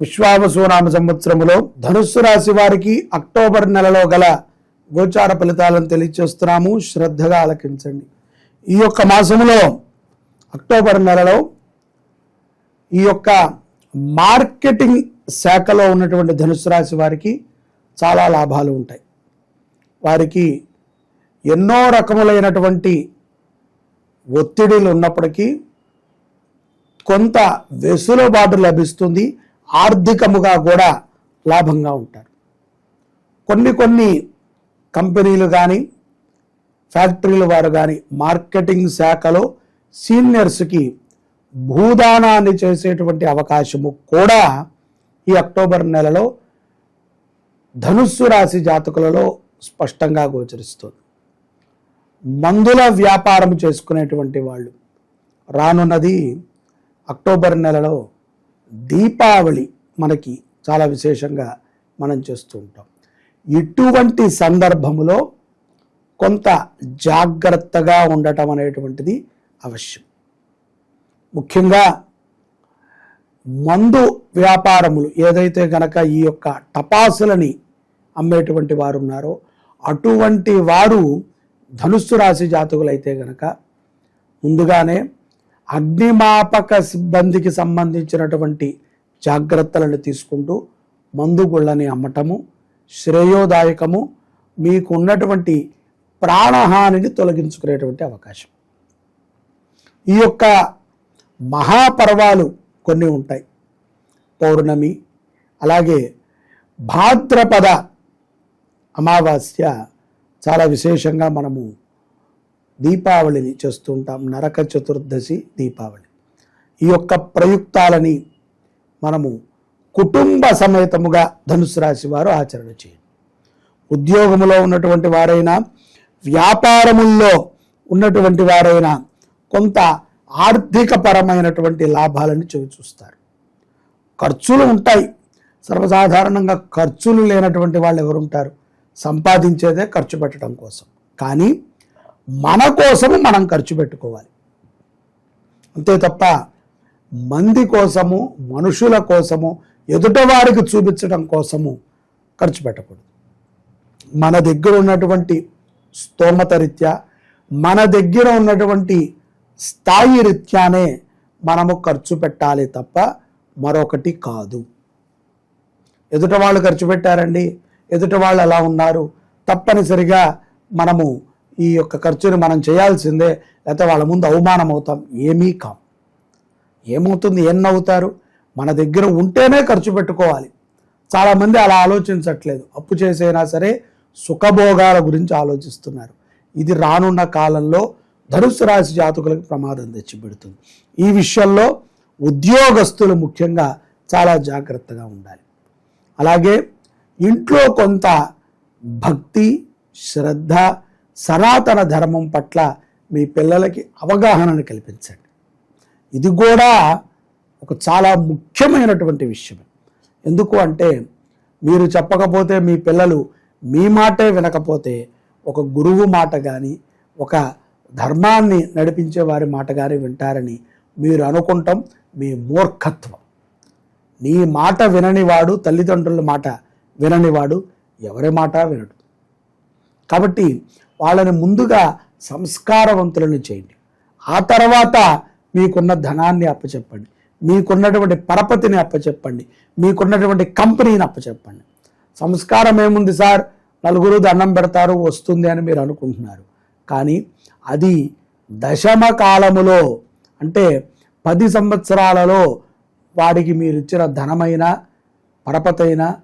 విశ్వావసునామ సంవత్సరములో ధనుస్సు రాశి వారికి అక్టోబర్ నెలలో గల గోచార ఫలితాలను తెలియచేస్తున్నాము. శ్రద్ధగా ఆలకించండి. ఈ యొక్క మాసములో అక్టోబర్ నెలలో ఈ యొక్క మార్కెటింగ్ శాఖలో ఉన్నటువంటి ధనుస్సు రాశి వారికి చాలా లాభాలు ఉంటాయి. వారికి ఎన్నో రకములైనటువంటి ఒత్తిడిలు ఉన్నప్పటికీ కొంత వెసులుబాటు లభిస్తుంది. ఆర్థికముగా కూడా లాభంగా ఉంటారు. కొన్ని కొన్ని కంపెనీలు కానీ ఫ్యాక్టరీల వారు కానీ మార్కెటింగ్ శాఖలో సీనియర్స్కి భూదానాన్ని చేసేటువంటి అవకాశము కూడా ఈ అక్టోబర్ నెలలో ధనుస్సు రాశి జాతకులలో స్పష్టంగా గోచరిస్తుంది. మందుల వ్యాపారం చేసుకునేటువంటి వాళ్ళు రానున్నది అక్టోబర్ నెలలో దీపావళి మనకి చాలా విశేషంగా మనం చేస్తూ ఉంటాం. ఇటువంటి సందర్భములో కొంత జాగ్రత్తగా ఉండటం అనేటువంటిది అవశ్యం. ముఖ్యంగా మందు వ్యాపారములు ఏదైతే గనక ఈ యొక్క టపాసులని అమ్మేటువంటి వారు ఉన్నారో అటువంటి వారు ధనుస్సు రాశి జాతకులైతే గనక ముందుగానే అగ్నిమాపక సిబ్బందికి సంబంధించినటువంటి జాగ్రత్తలను తీసుకుంటూ మందుగుళ్ళని అమ్మటము శ్రేయోదాయకము మీకున్నటువంటి ప్రాణహానిని తొలగించుకునేటువంటి అవకాశం. ఈ యొక్క మహాపర్వాలు కొన్ని ఉంటాయి. పౌర్ణమి అలాగే భాద్రపద అమావాస్య చాలా విశేషంగా మనము దీపావళిని చేస్తుంటాం. నరక చతుర్దశి దీపావళి. ఈ యొక్క ప్రయుక్తాలని మనము కుటుంబ సమేతముగా ధనుసు రాశి వారు ఆచరణ చేయండి. ఉద్యోగములో ఉన్నటువంటి వారైనా వ్యాపారముల్లో ఉన్నటువంటి వారైనా కొంత ఆర్థికపరమైనటువంటి లాభాలను చవి చూస్తారు. ఖర్చులు ఉంటాయి. సర్వసాధారణంగా ఖర్చులు లేనటువంటి వాళ్ళు ఎవరుంటారు? సంపాదించేదే ఖర్చు పెట్టడం కోసం. కానీ మన కోసము మనం ఖర్చు పెట్టుకోవాలి. అంతే తప్ప మంది కోసము మనుషుల కోసము ఎదుటవారికి చూపించడం కోసము ఖర్చు పెట్టకూడదు. మన దగ్గర ఉన్నటువంటి స్తోమత రీత్యా మన దగ్గర ఉన్నటువంటి స్థాయి రీత్యానే మనము ఖర్చు పెట్టాలి తప్ప మరొకటి కాదు. ఎదుట వాళ్ళు ఖర్చు పెట్టారండి ఎదుట వాళ్ళు ఎలా ఉన్నారు తప్పనిసరిగా మనము ఈ యొక్క ఖర్చుని మనం చేయాల్సిందే లేకపోతే వాళ్ళ ముందు అవమానం అవుతాం ఏమీ కాం. ఏమవుతుంది? ఎన్నవుతారు మన దగ్గర ఉంటేనే ఖర్చు పెట్టుకోవాలి. చాలామంది అలా ఆలోచించట్లేదు. అప్పు చేసైనా సరే సుఖభోగాల గురించి ఆలోచిస్తున్నారు. ఇది రానున్న కాలంలో ధనుసు రాశి జాతకులకు ప్రమాదం తెచ్చిపెడుతుంది. ఈ విషయంలో ఉద్యోగస్తులు ముఖ్యంగా చాలా జాగ్రత్తగా ఉండాలి. అలాగే ఇంట్లో కొంత భక్తి శ్రద్ధ సనాతన ధర్మం పట్ల మీ పిల్లలకి అవగాహనను కల్పించండి. ఇది కూడా ఒక చాలా ముఖ్యమైనటువంటి విషయం. ఎందుకు అంటే మీరు చెప్పకపోతే మీ పిల్లలు మీ మాటే వినకపోతే ఒక గురువు మాట కానీ ఒక ధర్మాన్ని నడిపించే వారి మాట కానీ వింటారని మీరు అనుకుంటాం. మీ మూర్ఖత్వం. నీ మాట విననివాడు తల్లిదండ్రుల మాట విననివాడు ఎవరి మాట వినడు. కాబట్టి వాళ్ళని ముందుగా సంస్కారవంతులను చేయండి. ఆ తర్వాత మీకున్న ధనాన్ని అప్పచెప్పండి. మీకున్నటువంటి పరపతిని అప్పచెప్పండి. మీకున్నటువంటి కంపెనీని అప్పచెప్పండి. సంస్కారం ఏముంది సార్? నలుగురు దండం పెడతారు వస్తుంది అని మీరు అనుకుంటున్నారు. కానీ అది దశమ కాలములో అంటే పది సంవత్సరాలలో వాడికి మీరు ఇచ్చిన ధనమైన పరపతైన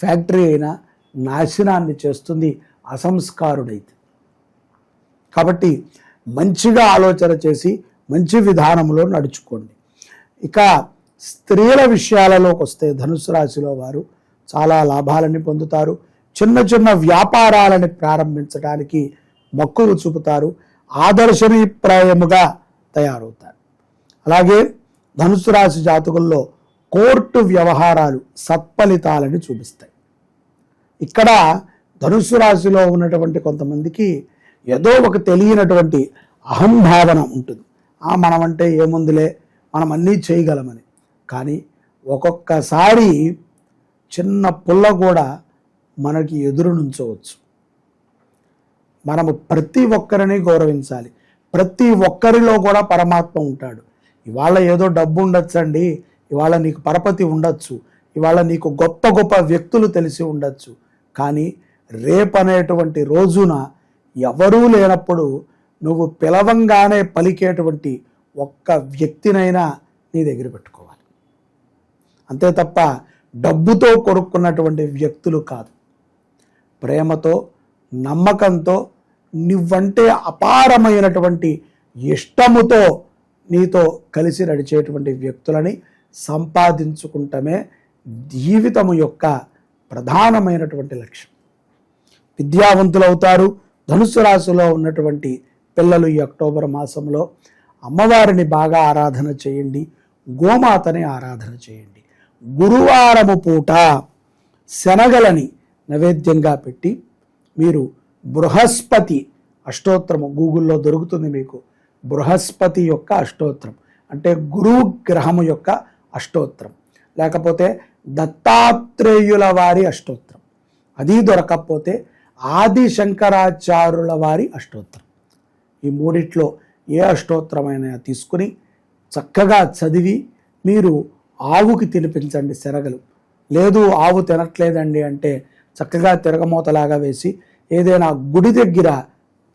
ఫ్యాక్టరీ అయినా నాశనాన్ని చేస్తుంది. అసంస్కారుడైతే. కాబట్టి మంచిగా ఆలోచన చేసి మంచి విధానంలో నడుచుకోండి. ఇక స్త్రీల విషయాలలోకి వస్తే ధనుసు రాశిలో వారు చాలా లాభాలని పొందుతారు. చిన్న చిన్న వ్యాపారాలని ప్రారంభించడానికి మొక్కులు చూపుతారు. ఆదర్శనీప్రాయముగా తయారవుతారు. అలాగే ధనుసు రాశి జాతకుల్లో కోర్టు వ్యవహారాలు సత్ఫలితాలని చూపిస్తాయి. ఇక్కడ ధనుస్సు రాశిలో ఉన్నటువంటి కొంతమందికి ఏదో ఒక తెలియనటువంటి అహంభావన ఉంటుంది. ఆ మనమంటే ఏముందిలే? మనం అన్నీ చేయగలమని. కానీ ఒక్కొక్కసారి చిన్న పుల్ల కూడా మనకి ఎదురు నుంచవచ్చు. మనము ప్రతి ఒక్కరిని గౌరవించాలి. ప్రతి ఒక్కరిలో కూడా పరమాత్మ ఉంటాడు. ఇవాళ ఏదో డబ్బు ఉండొచ్చండి. ఇవాళ నీకు పరపతి ఉండొచ్చు. ఇవాళ నీకు గొప్ప గొప్ప వ్యక్తులు తెలిసి ఉండొచ్చు. కానీ రేపనేటువంటి రోజున ఎవరూ లేనప్పుడు నువ్వు పిలవంగానే పలికేటువంటి ఒక్క వ్యక్తినైనా నీ దగ్గర పెట్టుకోవాలి. అంతే తప్ప డబ్బుతో కొనుక్కున్నటువంటి వ్యక్తులు కాదు. ప్రేమతో నమ్మకంతో నువ్వంటే అపారమైనటువంటి ఇష్టముతో నీతో కలిసి నడిచేటువంటి వ్యక్తులని సంపాదించుకుంటమే జీవితము యొక్క ప్రధానమైనటువంటి లక్ష్యం. విద్యావంతులు అవుతారు ధనుసు రాశిలో ఉన్నటువంటి పిల్లలు ఈ అక్టోబర్ మాసంలో అమ్మవారిని బాగా ఆరాధన చేయండి. గోమాతని ఆరాధన చేయండి. గురువారము పూట శనగలని నైవేద్యంగా పెట్టి మీరు బృహస్పతి అష్టోత్తరము గూగుల్లో దొరుకుతుంది మీకు. బృహస్పతి యొక్క అష్టోత్తరం అంటే గురువు గ్రహము యొక్క అష్టోత్తరం. లేకపోతే దత్తాత్రేయుల వారి అష్టోత్తరం. అది దొరకకపోతే ఆది శంకరాచార్యుల వారి అష్టోత్తరం. ఈ మూడిట్లో ఏ అష్టోత్తరమైనా తీసుకుని చక్కగా చదివి మీరు ఆవుకి తినిపించండి శరగలు లేదు ఆవు తినట్లేదండి అంటే చక్కగా తిరగమూతలాగా వేసి ఏదైనా గుడి దగ్గర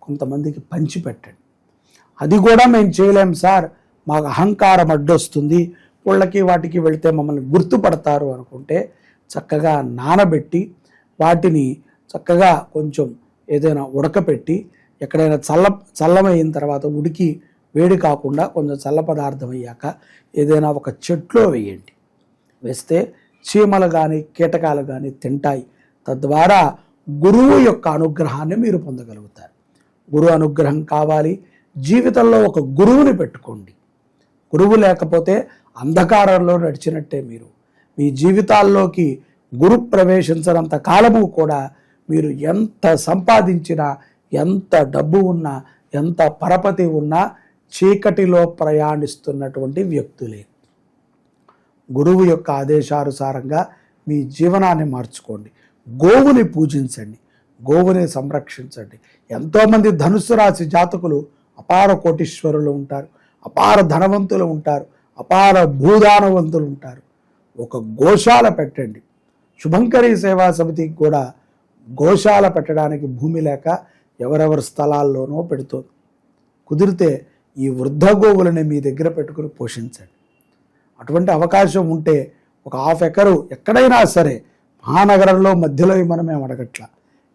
కొంతమందికి పంచిపెట్టండి అది కూడా మేము చేయలేం సార్. మాకు అహంకారం అడ్డొస్తుంది. వాళ్ళకి వాటికి వెళితే మమ్మల్ని గుర్తుపడతారు అనుకుంటే చక్కగా నానబెట్టి వాటిని చక్కగా కొంచెం ఏదైనా ఉడకపెట్టి ఎక్కడైనా చల్ల చల్లమైన తర్వాత ఉడికి వేడి కాకుండా కొంచెం చల్ల పదార్థం అయ్యాక ఏదైనా ఒక చెట్లో వేయండి. వేస్తే చీమలు కానీ కీటకాలు కానీ తింటాయి. తద్వారా గురువు యొక్క అనుగ్రహాన్ని మీరు పొందగలుగుతారు. గురువు అనుగ్రహం కావాలి. జీవితంలో ఒక గురువుని పెట్టుకోండి. గురువు లేకపోతే అంధకారంలో నడిచినట్టే మీరు. మీ జీవితాల్లోకి గురు ప్రవేశించినంత కాలము కూడా మీరు ఎంత సంపాదించినా ఎంత డబ్బు ఉన్నా ఎంత పరపతి ఉన్నా చీకటిలో ప్రయాణిస్తున్నటువంటి వ్యక్తులే. గురువు యొక్క ఆదేశానుసారంగా మీ జీవనాన్ని మార్చుకోండి. గోవుని పూజించండి. గోవుని సంరక్షించండి. ఎంతోమంది ధనుసు రాశి జాతకులు అపార కోటీశ్వరులు ఉంటారు అపార ధనవంతులు ఉంటారు అపార భూదానవంతులు ఉంటారు. ఒక గోశాల పెట్టండి. శుభంకరి సేవా సమితికి కూడా గోశాల పెట్టడానికి భూమి లేక ఎవరెవరి స్థలాల్లోనో పెడుతోంది. కుదిరితే ఈ వృద్ధ గోవులని మీ దగ్గర పెట్టుకుని పోషించండి. అటువంటి అవకాశం ఉంటే ఒక హాఫ్ ఎకరు ఎక్కడైనా సరే మహానగరంలో మధ్యలో మనమేం అడగట్ల.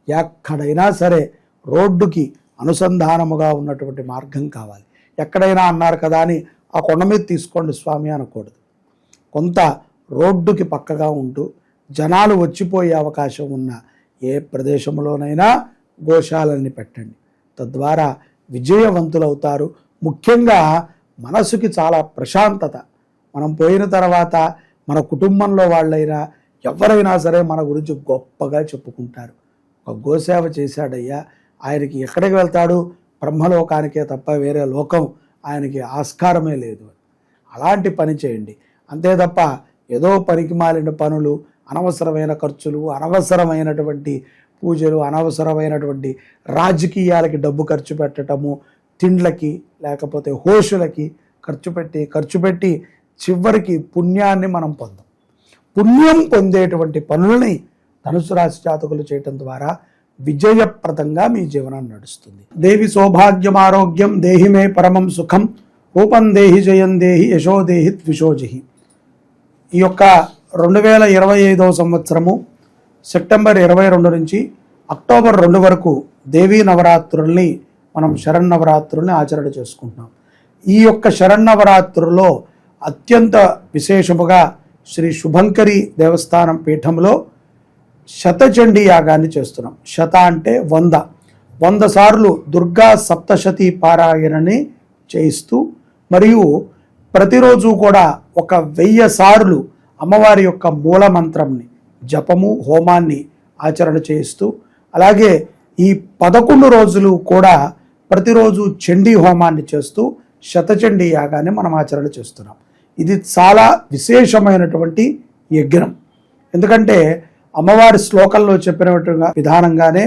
ఎక్కడైనా సరే రోడ్డుకి అనుసంధానముగా ఉన్నటువంటి మార్గం కావాలి. ఎక్కడైనా అన్నారు కదా అని ఆ కొండ మీద తీసుకోండి స్వామి అనకూడదు. కొంత రోడ్డుకి పక్కగా ఉంటూ జనాలు వచ్చిపోయే అవకాశం ఉన్న ఏ ప్రదేశంలోనైనా గోశాలని పెట్టండి. తద్వారా విజయవంతులవుతారు. ముఖ్యంగా మనసుకి చాలా ప్రశాంతత. మనం పోయిన తర్వాత మన కుటుంబంలో వాళ్ళైనా ఎవరైనా సరే మన గురించి గొప్పగా చెప్పుకుంటారు. ఒక గోసేవ చేశాడయ్యా ఆయనకి ఎక్కడికి వెళ్తాడు? బ్రహ్మలోకానికే తప్ప వేరే లోకం ఆయనకి ఆస్కారమే లేదు. అలాంటి పని చేయండి. అంతే తప్ప ఏదో పనికి మాలిన పనులు అనవసరమైన ఖర్చులు అనవసరమైనటువంటి పూజలు అనవసరమైనటువంటి రాజకీయాలకి డబ్బు ఖర్చు పెట్టడము తిండ్లకి లేకపోతే హోషులకి ఖర్చు పెట్టి ఖర్చు పెట్టి చివరికి పుణ్యాన్ని మనం పొందాం. పుణ్యం పొందేటువంటి పనులని ధనుసు రాశి జాతకులు చేయటం ద్వారా విజయప్రదంగా మీ జీవనం నడుస్తుంది. దేవి సౌభాగ్యం ఆరోగ్యం దేహిమే పరమం సుఖం రూపం దేహి జయం దేహి యశోదేహి ద్విషోజహి ఈ యొక్క రెండు వేల ఇరవై ఐదవ సంవత్సరము సెప్టెంబర్ ఇరవై రెండు నుంచి అక్టోబర్ రెండు వరకు దేవీ నవరాత్రుల్ని మనం శరణ్ నవరాత్రుల్ని ఆచరణ చేసుకుంటున్నాం. ఈ యొక్క శరణ్ నవరాత్రుల్లో అత్యంత విశేషముగా శ్రీ శుభంకరి దేవస్థానం పీఠంలో శతచండీ యాగాన్ని చేస్తున్నాం. శత అంటే వంద. వంద సార్లు దుర్గా సప్తశతి పారాయణని చేయిస్తూ మరియు ప్రతిరోజు కూడా ఒక వెయ్యి సార్లు అమ్మవారి యొక్క మూల మంత్రంని జపము హోమాన్ని ఆచరణ చేయిస్తూ అలాగే ఈ పదకొండు రోజులు కూడా ప్రతిరోజు చండీ హోమాన్ని చేస్తూ శతచండీ యాగాన్ని మనం ఆచరణ చేస్తున్నాం. ఇది చాలా విశేషమైనటువంటి యజ్ఞం. ఎందుకంటే అమ్మవారి శ్లోకంలో చెప్పినటువంటి విధానంగానే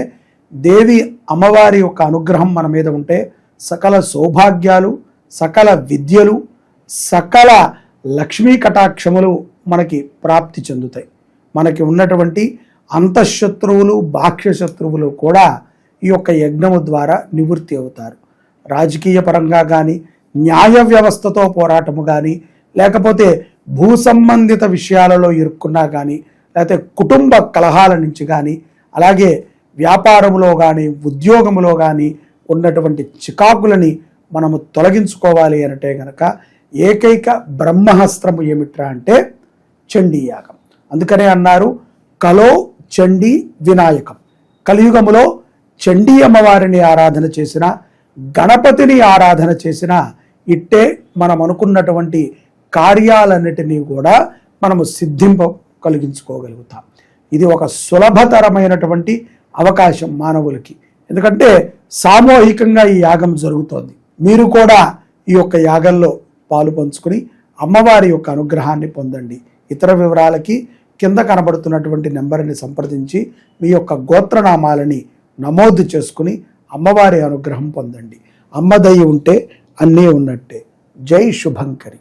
దేవి అమ్మవారి యొక్క అనుగ్రహం మన మీద ఉంటే సకల సౌభాగ్యాలు సకల విద్యలు సకల లక్ష్మీ కటాక్షములు మనకి ప్రాప్తి చెందుతాయి. మనకి ఉన్నటువంటి అంతఃశత్రువులు బాహ్య శత్రువులు కూడా ఈ యొక్క యజ్ఞము ద్వారా నివృత్తి అవుతారు. రాజకీయ పరంగా కానీ న్యాయ వ్యవస్థతో పోరాటము కానీ లేకపోతే భూ సంబంధిత విషయాలలో ఇరుక్కున్నా కానీ లేకపోతే కుటుంబ కలహాల నుంచి కానీ అలాగే వ్యాపారములో కానీ ఉద్యోగములో కానీ ఉన్నటువంటి చికాకులని మనము తొలగించుకోవాలి అంటే గనక ఏకైక బ్రహ్మహస్త్రము ఏమిట్రా అంటే చండీ యాగం. అందుకనే అన్నారు కలో చండీ వినాయకం. కలియుగములో చండీ అమ్మవారిని ఆరాధన చేసిన గణపతిని ఆరాధన చేసిన ఇట్టే మనం అనుకున్నటువంటి కార్యాలన్నిటినీ కూడా మనము సిద్ధింప కలిగించుకోగలుగుతాం. ఇది ఒక సులభతరమైనటువంటి అవకాశం మానవులకి. ఎందుకంటే సామూహికంగా ఈ యాగం జరుగుతోంది. మీరు కూడా ఈ యొక్క యాగంలో పాలు పంచుకుని అమ్మవారి యొక్క అనుగ్రహాన్ని పొందండి. ఇతర వివరాలకి కింద కనబడుతున్నటువంటి నెంబర్ని సంప్రదించి మీ యొక్క గోత్రనామాలని నమోదు చేసుకుని అమ్మవారి అనుగ్రహం పొందండి. అమ్మదయ్యి ఉంటే అన్నీ ఉన్నట్టే. జై శుభంకరి.